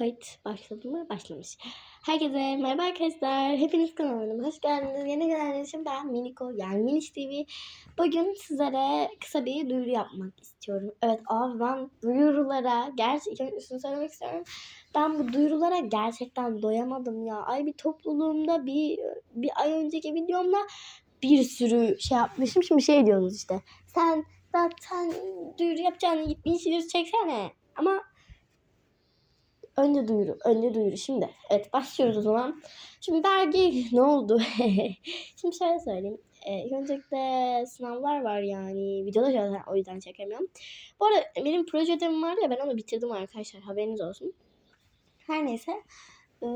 Kayıt başladı mı? Başlamış. Herkese merhaba arkadaşlar. Hepiniz kanalıma hoş geldiniz. Yeni gelenler için ben Miniko yani Miniş TV. Bugün sizlere kısa bir duyuru yapmak istiyorum. Evet abi ben duyurulara gerçekten üstünü söylemek istiyorum. Ben bu duyurulara gerçekten doyamadım ya. Ay bir topluluğumda bir bir ay önceki videomda bir sürü şey yapmışım. Şimdi şey diyorsunuz işte. Sen zaten duyuru yapacağını git bir sürü çeksene. Ama önce duyuru, önce duyuru. Şimdi evet başlıyoruz o zaman. Şimdi dergi ne oldu? Şimdi şöyle söyleyeyim. Ee, öncelikle sınavlar var yani. Videoda zaten o yüzden çekemiyorum. Bu arada benim proje ödevim vardı ya ben onu bitirdim arkadaşlar. Haberiniz olsun. Her neyse. Ee,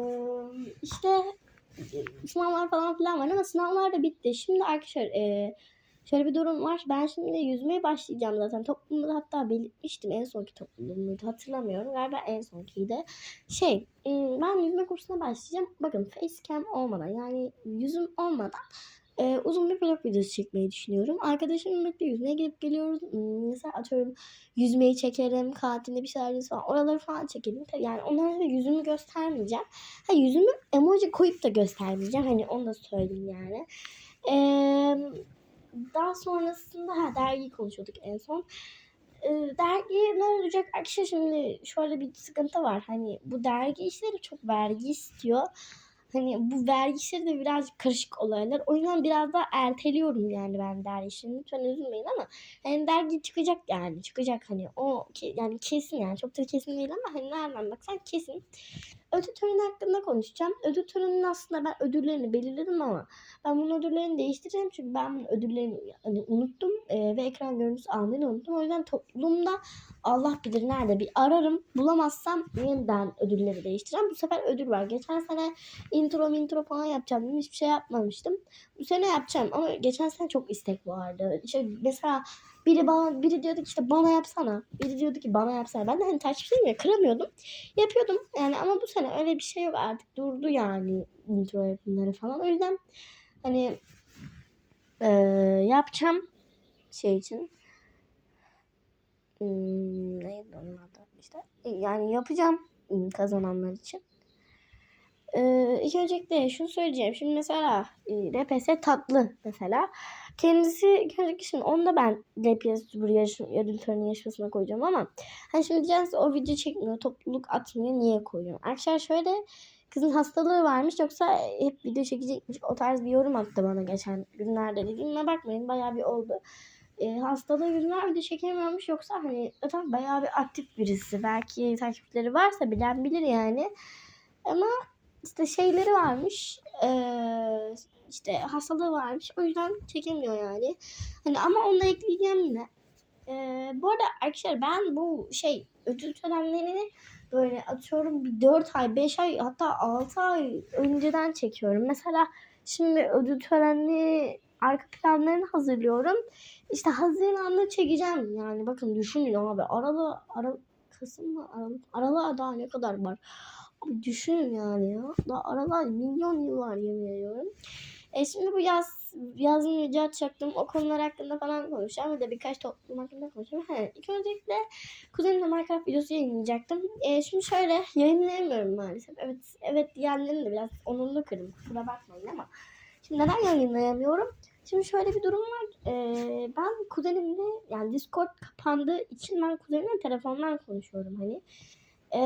işte sınavlar falan filan var ama sınavlar da bitti. Şimdi arkadaşlar e, şöyle bir durum var. Ben şimdi yüzmeye başlayacağım zaten. Toplumda hatta belirtmiştim. En sonki toplumuydu. Hatırlamıyorum. Galiba en sonkiydi. Şey e, ben yüzme kursuna başlayacağım. Bakın facecam olmadan yani yüzüm olmadan e, uzun bir vlog videosu çekmeyi düşünüyorum. Arkadaşımla birlikte yüzmeye gidip geliyoruz. Mesela atıyorum yüzmeyi çekerim. Kantin'de bir şeyler falan. Oraları falan çekelim. Yani onlara da yüzümü göstermeyeceğim. Ha yüzümü emoji koyup da göstermeyeceğim. Hani onu da söyleyeyim yani. Eee daha sonrasında ha dergiyi konuşuyorduk en son. Ee, dergi ne olacak? Arkadaşlar şimdi şöyle bir sıkıntı var. Hani bu dergi işleri çok vergi istiyor. Hani bu vergi işleri de birazcık karışık olaylar. O yüzden biraz daha erteliyorum yani ben dergi işini. Lütfen üzülmeyin ama hani dergi çıkacak yani çıkacak hani o yani kesin yani çok da kesin değil ama hani nereden baksan kesin. Ödül töreni hakkında konuşacağım. Ödül töreninin aslında ben ödüllerini belirledim ama ben bunun ödüllerini değiştireceğim çünkü ben bunun ödüllerini hani unuttum e, ve ekran görüntüsü almayı unuttum. O yüzden toplumda Allah bilir nerede bir ararım. Bulamazsam yeniden ödülleri değiştireceğim. Bu sefer ödül var. Geçen sene intro intro falan yapacağım. dedim. Hiçbir şey yapmamıştım. Bu sene yapacağım ama geçen sene çok istek vardı. İşte mesela biri bana biri diyordu ki işte bana yapsana. Biri diyordu ki bana yapsana. Ben de hani takipçiyim ya kıramıyordum. Yapıyordum yani ama bu sene öyle bir şey yok artık. Durdu yani intro yapımları falan. O yüzden hani eee, yapacağım şey için. Hmm, neydi onun adı işte. Yani yapacağım hmm, kazananlar için. Ee, ilk öncelikle şunu söyleyeceğim. Şimdi mesela e, RPS tatlı mesela. Kendisi ilk öncelikle şimdi onu da ben RPS bu yarışma, ödül töreni yarışmasına koyacağım ama hani şimdi diyeceksiniz o video çekmiyor, topluluk atmıyor niye koyuyorum? Arkadaşlar şöyle kızın hastalığı varmış yoksa hep video çekecekmiş. O tarz bir yorum attı bana geçen günlerde. Dediğime bakmayın bayağı bir oldu. E, hastalığı yüzünden video çekemiyormuş yoksa hani zaten bayağı bir aktif birisi. Belki takipçileri varsa bilen bilir yani. Ama işte şeyleri varmış. Eee işte hastalığı varmış. O yüzden çekemiyor yani. Hani ama onu da ekleyeceğim yine. Eee, bu arada arkadaşlar ben bu şey ödül törenlerini böyle atıyorum bir 4 ay, 5 ay hatta 6 ay önceden çekiyorum. Mesela şimdi ödül törenli arka planlarını hazırlıyorum. İşte Haziran'da çekeceğim yani. Bakın düşünün abi. Aralı, Aralık, Kasım mı? Aralık, Aralığa daha ne kadar var? Düşünün yani ya. Daha aralar milyon yıl var yemin ediyorum. E şimdi bu yaz yazın video açacaktım. O konular hakkında falan konuşacağım. Bir de birkaç toplum hakkında konuşacağım. He, ilk öncelikle kuzenimle Minecraft videosu yayınlayacaktım. E, şimdi şöyle yayınlayamıyorum maalesef. Evet evet diğerlerini de biraz onurlu kırdım. Kusura bakmayın ama. Şimdi neden yayınlayamıyorum? Şimdi şöyle bir durum var. Ee, ben kuzenimle yani Discord kapandığı için ben kuzenimle telefondan konuşuyorum hani. Ee,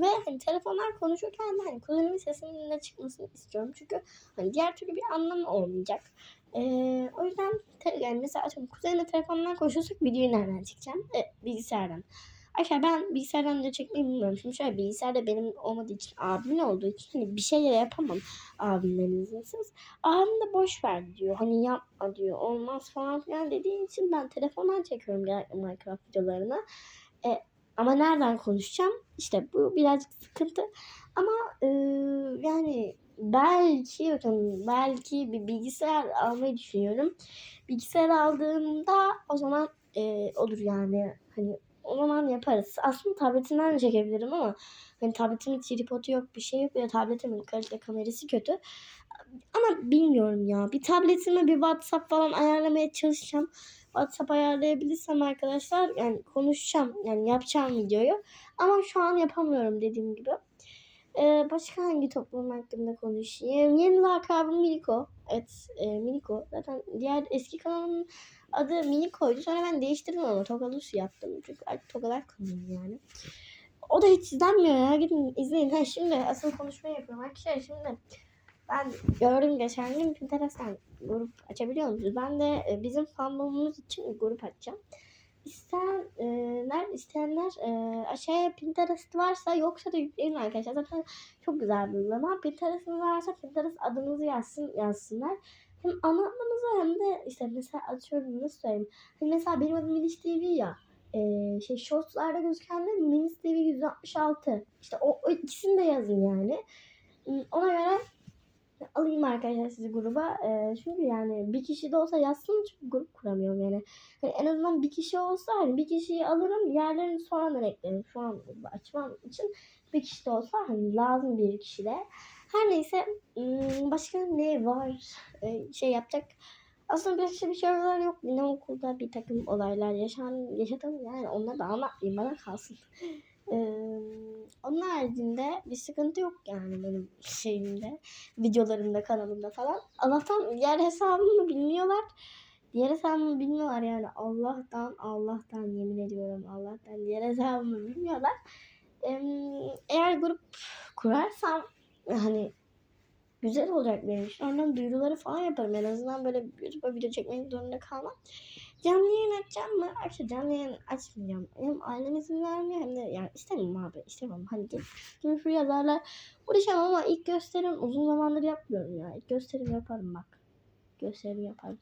ve hani telefonlar konuşurken de hani kuzenimin sesinin ne çıkmasını istiyorum. Çünkü hani diğer türlü bir anlamı olmayacak. Ee, o yüzden yani mesela atıyorum kuzenimle telefondan konuşuyorsak videoyu nereden çekeceğim? E, bilgisayardan. Arkadaşlar ben bilgisayardan da çekmeyi bilmiyorum. Şimdi şöyle bilgisayarda benim olmadığı için abimin olduğu için hani bir şeyler yapamam abimden izinsiz. Abim de boş ver diyor. Hani yapma diyor. Olmaz falan filan dediği için ben telefondan çekiyorum genellikle Minecraft videolarını. Ama nereden konuşacağım? İşte bu birazcık sıkıntı. Ama e, yani belki bakın belki bir bilgisayar almayı düşünüyorum. Bilgisayar aldığımda o zaman e, olur yani. Hani o zaman yaparız. Aslında tabletimden de çekebilirim ama hani tabletimin tripodu yok bir şey yok ya tabletimin kalite kamerası kötü. Ama bilmiyorum ya. Bir tabletime bir WhatsApp falan ayarlamaya çalışacağım. WhatsApp ayarlayabilirsem arkadaşlar yani konuşacağım yani yapacağım videoyu. Ama şu an yapamıyorum dediğim gibi. Ee, başka hangi toplum hakkında konuşayım? Yeni lakabım Miliko. Evet e, Miliko. Zaten diğer eski kanalımın adı Miniko'ydu. Sonra ben değiştirdim ama Togalus yaptım. Çünkü artık Togalar kanalım yani. O da hiç izlenmiyor ya. Gidin izleyin. Ha, şimdi asıl konuşmayı yapıyorum. Arkadaşlar şimdi ben gördüm geçen gün Pinterest'ten grup açabiliyor musunuz? Ben de e, bizim fandomumuz için grup açacağım. İsteyenler, isteyenler e, aşağıya Pinterest varsa yoksa da yükleyin arkadaşlar. Zaten çok güzel bir uygulama. Pinterest'iniz varsa Pinterest adınızı yazsın, yazsınlar. Hem anlatmanızı hem de işte mesela atıyorum nasıl söyleyeyim. Hani mesela benim adım Miliş TV ya. E, şey shortslarda gözüken de Minis TV 166. İşte o, o ikisini de yazın yani. Ona göre alayım arkadaşlar sizi gruba. E, çünkü yani bir kişi de olsa yazsın çünkü grup kuramıyorum yani. yani. En azından bir kişi olsa hani bir kişiyi alırım diğerlerini sonradan eklerim. Şu an açmam için bir kişi de olsa hani lazım bir kişi de. Her neyse başka ne var e, şey yapacak. Aslında başka bir şeyler yok. Yine okulda bir takım olaylar yaşan, yaşadım yani onlar da anlatmayayım bana kalsın. Onun haricinde bir sıkıntı yok yani benim şeyimde, videolarımda, kanalımda falan. Allah'tan diğer hesabımı bilmiyorlar. Diğer hesabımı bilmiyorlar yani Allah'tan Allah'tan yemin ediyorum Allah'tan diğer hesabımı bilmiyorlar. Eğer grup kurarsam hani güzel olacak benim için. Oradan duyuruları falan yaparım. En azından böyle YouTube'a video çekmek zorunda kalmam. Canlı yayın açacağım mı? Arkadaşlar canlı yayın açmayacağım. Hem ailem izin vermiyor hem de yani istemem abi istemem. Hani. Şimdi şu yazarlar uğraşamam ama ilk gösterim uzun zamandır yapmıyorum ya. İlk gösterim yaparım bak. Gösterim yaparım.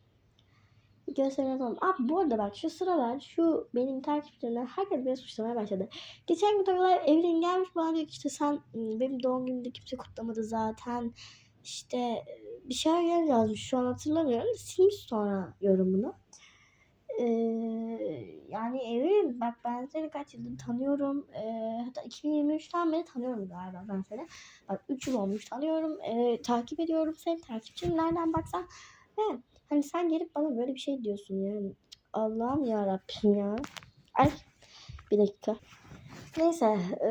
İlk gösterim yaparım. Abi bu arada bak şu sıralar şu benim takipçilerimden herkes beni suçlamaya başladı. Geçen gün tabii evren gelmiş bana diyor ki işte sen ıı, benim doğum günümde kimse kutlamadı zaten. İşte bir şeyler yazmış şu an hatırlamıyorum silmiş sonra yorumunu. Ee, yani evet bak ben seni kaç yıldır tanıyorum. Ee, hatta 2023'ten beri tanıyorum galiba ben seni. Bak 3 yıl olmuş tanıyorum. Ee, takip ediyorum seni. Takipçim nereden baksan. Ve hani sen gelip bana böyle bir şey diyorsun yani. Allah'ım ya Rabbim ya. Ay bir dakika. Neyse. Ee,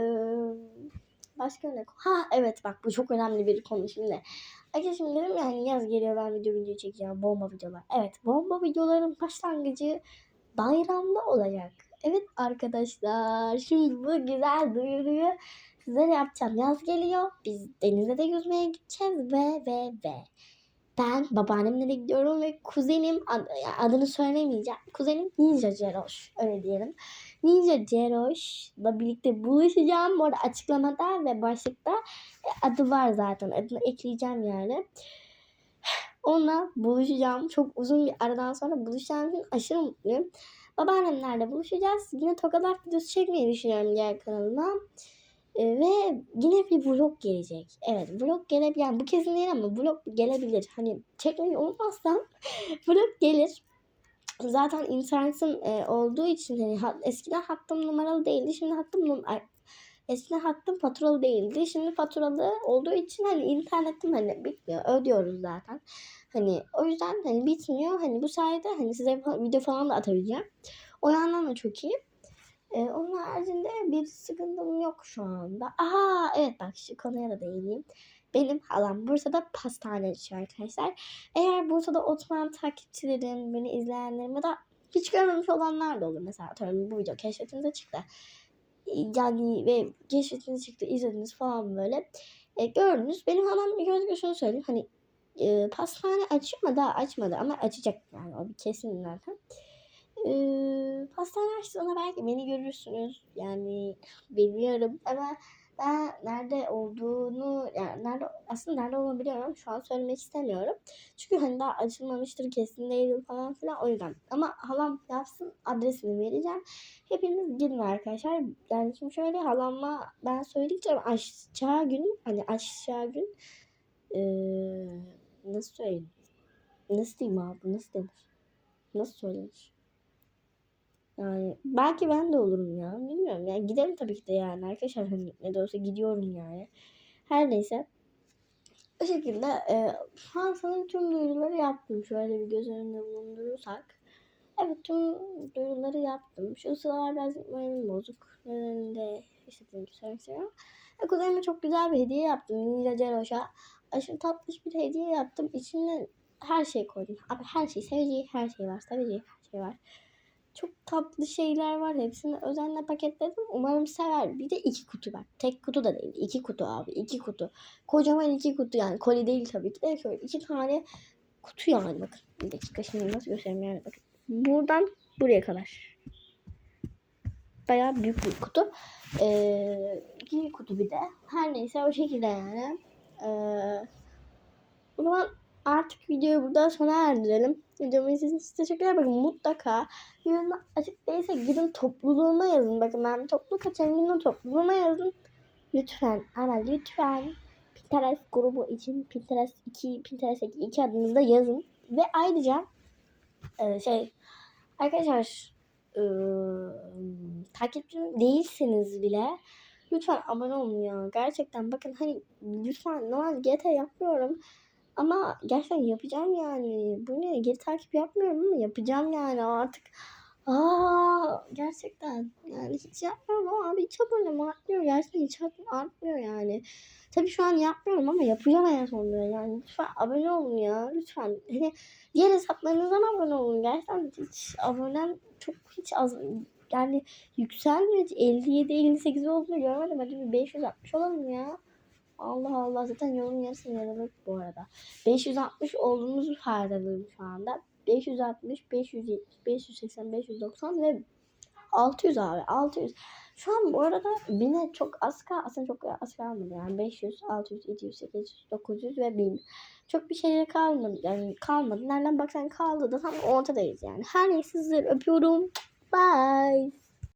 başka ne? Ha evet bak bu çok önemli bir konu şimdi. Arkadaşlar şimdi dedim yani yaz geliyor ben video video çekeceğim. Bomba videolar. Evet bomba videoların başlangıcı bayramda olacak. Evet arkadaşlar şimdi bu güzel duyuruyu sizlere yapacağım. Yaz geliyor. Biz denize de yüzmeye gideceğiz ve ve ve ben babaannemle de gidiyorum ve kuzenim adını söylemeyeceğim. Kuzenim Ninja Ceroş öyle diyelim. Ninja Ceroş'la birlikte buluşacağım. Orada açıklamada ve başlıkta e, adı var zaten. Adını ekleyeceğim yani. Onunla buluşacağım. Çok uzun bir aradan sonra buluşacağım için aşırı mutluyum. Babaannemlerle buluşacağız. Yine Tokalar videosu çekmeyi düşünüyorum diğer kanalıma. Ee, ve yine bir vlog gelecek. Evet vlog gelebilir. Yani bu kesin değil ama vlog gelebilir. Hani çekmeyi unutmazsam vlog gelir. Zaten internetim e, olduğu için hani hat, eskiden hattım numaralı değildi. Şimdi hattım num eskiden hattım faturalı değildi. Şimdi faturalı olduğu için hani internetim hani bitmiyor. Ödüyoruz zaten. Hani o yüzden hani bitmiyor. Hani bu sayede hani size video falan da atabileceğim. O yandan da çok iyi. Ee, onun haricinde bir sıkıntım yok şu anda. Aha evet bak şu konuya da değineyim. Benim halam Bursa'da pastane açıyor arkadaşlar. Eğer Bursa'da oturan takipçilerim, beni izleyenlerim ya da hiç görmemiş olanlar da olur. Mesela atıyorum bu video keşfetinize çıktı. Yani ve keşfetinize çıktı, izlediniz falan böyle. E, gördünüz. Benim halam gözüküyor şunu söyleyeyim. Hani e, pastane açıyor ama daha açmadı ama açacak yani o bir kesin zaten. Ee, pastane açtığında belki beni görürsünüz. Yani bilmiyorum ama ben nerede olduğunu yani nerede aslında nerede olduğunu biliyorum şu an söylemek istemiyorum. Çünkü hani daha açılmamıştır kesin değilim falan filan o yüzden. Ama halam yapsın adresini vereceğim. Hepiniz gidin arkadaşlar. Yani şimdi şöyle halamla ben söyledikçe aşağı gün hani aşağı gün ee, nasıl söyleyeyim? Nasıl diyeyim abi nasıl denir? Nasıl söylenir? Yani belki ben de olurum ya. Bilmiyorum. Yani giderim tabii ki de yani. Arkadaşlar hani ne de olsa gidiyorum yani. Her neyse. Bu şekilde e, şu an sanırım tüm duyuruları yaptım. Şöyle bir göz önünde bulundurursak. Evet tüm duyuruları yaptım. Şu sıralar biraz moralim bozuk. Nedeninde istediğim gibi söylemek istiyorum. Ve kuzenime çok güzel bir hediye yaptım. Ninja Ceroş'a. Aşırı tatlış bir hediye yaptım. İçine her şey koydum. Abi her şey seveceği her şey var. Seveceği her şey var. Çok tatlı şeyler var. Hepsini özenle paketledim. Umarım sever. Bir de iki kutu var. Tek kutu da değil. iki kutu abi. iki kutu. Kocaman iki kutu yani. Koli değil tabii ki de. Şöyle iki tane kutu yani bakın. Bir dakika şimdi nasıl göstereyim yani bakın. Buradan buraya kadar. Bayağı büyük bir kutu. Ee, iki kutu bir de. Her neyse o şekilde yani. Ee, o zaman artık videoyu burada sona erdirelim. Videomu izlediğiniz için teşekkürler. Bakın mutlaka yorumda açık değilse gidin topluluğuma yazın. Bakın ben topluluk açarım. Gidin topluluğuma yazın. Lütfen ama lütfen Pinterest grubu için Pinterest 2, Pinterest 2, 2 adınızda yazın. Ve ayrıca e, şey arkadaşlar e, takipçim değilseniz bile lütfen abone olun ya. Gerçekten bakın hani lütfen normal GT yapmıyorum. Ama gerçekten yapacağım yani. Bu ne? Geri takip yapmıyorum ama yapacağım yani artık. Aa gerçekten yani hiç yapmıyorum ama abi hiç abonem artmıyor. Gerçekten hiç artmıyor yani. Tabii şu an yapmıyorum ama yapacağım en sonunda. Yani lütfen abone olun ya. Lütfen. Hani diğer hesaplarınızdan abone olun. Gerçekten hiç abonem çok hiç az yani yükselmiyor. 57 58 olduğunu görmedim. Hadi bir 560 olalım ya. Allah Allah zaten yolun yarısını yaraladık bu arada. 560 olduğumuzu fark ediyorum şu anda. 560, 570, 580, 590 ve 600 abi 600. Şu an bu arada bine çok az kal aslında çok az kalmadı yani 500, 600, 700, 800, 900 ve 1000. Çok bir şeye kalmadı yani kalmadı. Nereden baksan kaldı da tam ortadayız yani. Her neyse sizleri öpüyorum. Bye.